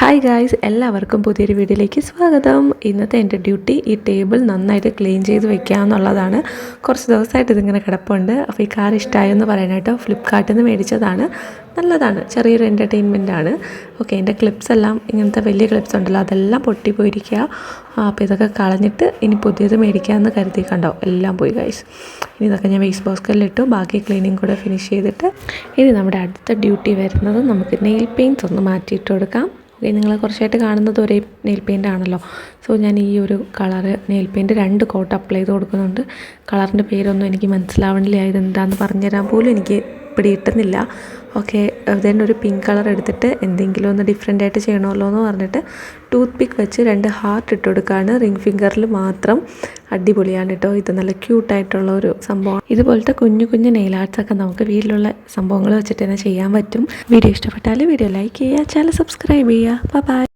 Hi guys എല്ലാവർക്കും പുതിയൊരു വീഡിയോയിലേക്ക് സ്വാഗതം. ഇന്നത്തെ എന്റെ ഡ്യൂട്ടി ഈ ടേബിൾ നന്നായിട്ട് ക്ലീൻ ചെയ്ത് വെക്കുക എന്നുള്ളതാണ് കുറച്ച് ദിവസമായിട്ട് ഇതിങ്ങനെ കിടപ്പുണ്ട്. അപ്പോൾ ഈ കാർ ഇഷ്ടമായെന്ന് പറയാനായിട്ട് ഫ്ലിപ്കാർട്ടിൽ നിന്ന് മേടിച്ചതാണ്. നല്ലതാണ് ചെറിയൊരു എന്റർടൈൻമെന്റ് ആണ്. ഓക്കെ എന്റെ ക്ലിപ്സ് എല്ലാം ഇങ്ങനത്തെ വലിയ ക്ലിപ്സ് ഉണ്ടല്ലോ അതെല്ലാം പൊട്ടിപ്പോയിരിക്കുക. അപ്പോൾ ഇതൊക്കെ കളഞ്ഞിട്ട് ഇനി പുതിയത് മേടിക്കാമെന്ന് കരുതി കണ്ടോ എല്ലാം പോയി ഗൈസ് ഇനി ഇതൊക്കെ ഞാൻ വേസ്റ്റ് ബോസ്കലിലിട്ടു ബാക്കി ക്ലീനിങ് കൂടെ ഫിനിഷ് ചെയ്തിട്ട് ഇനി നമ്മുടെ അടുത്ത ഡ്യൂട്ടി വരുന്നത് നമുക്ക് നെയിൽ പെയിന്റ്സ് ഒന്ന് മാറ്റിയിട്ട് കൊടുക്കാം. നിങ്ങൾ കുറച്ചായിട്ട് കാണുന്നത് ഒരേ നെയിൽ പെയിന്റ് ആണല്ലോ. സോ ഞാൻ ഈ ഒരു കളറ് നെയിൽ പെയിന്റ് രണ്ട് കോട്ട് അപ്ലൈ ചെയ്ത് കൊടുക്കുന്നുണ്ട്. കളറിന്റെ പേരൊന്നും എനിക്ക് മനസ്സിലാവണില്ല. ഇതെന്താണെന്ന് പറഞ്ഞുതരാൻ പോലും എനിക്ക് പിടിയിട്ടുന്നില്ല ഓക്കെ അതിന്റെ ഒരു പിങ്ക് കളർ എടുത്തിട്ട് എന്തെങ്കിലും ഒന്ന് ഡിഫറെന്റ് ആയിട്ട് ചെയ്യണമല്ലോ എന്ന് പറഞ്ഞിട്ട് ടൂത്ത് പിക്ക് വെച്ച് രണ്ട് ഹാർട്ട് ഇട്ട് കൊടുക്കുകയാണ് റിംഗ് ഫിംഗറിൽ മാത്രം അടിപൊളിയാണ് കേട്ടോ ഇത് നല്ല ക്യൂട്ടായിട്ടുള്ള ഒരു സംഭവം ഇതുപോലത്തെ കുഞ്ഞു കുഞ്ഞു നെയിൽ ആർട്സൊക്കെ നമുക്ക് വീട്ടിലുള്ള സംഭവങ്ങൾ വെച്ചിട്ട് തന്നെ ചെയ്യാൻ പറ്റും. വീഡിയോ ഇഷ്ടപ്പെട്ടാൽ വീഡിയോ ലൈക്ക് ചെയ്യുക ചാനൽ സബ്സ്ക്രൈബ് ചെയ്യുക. ബൈ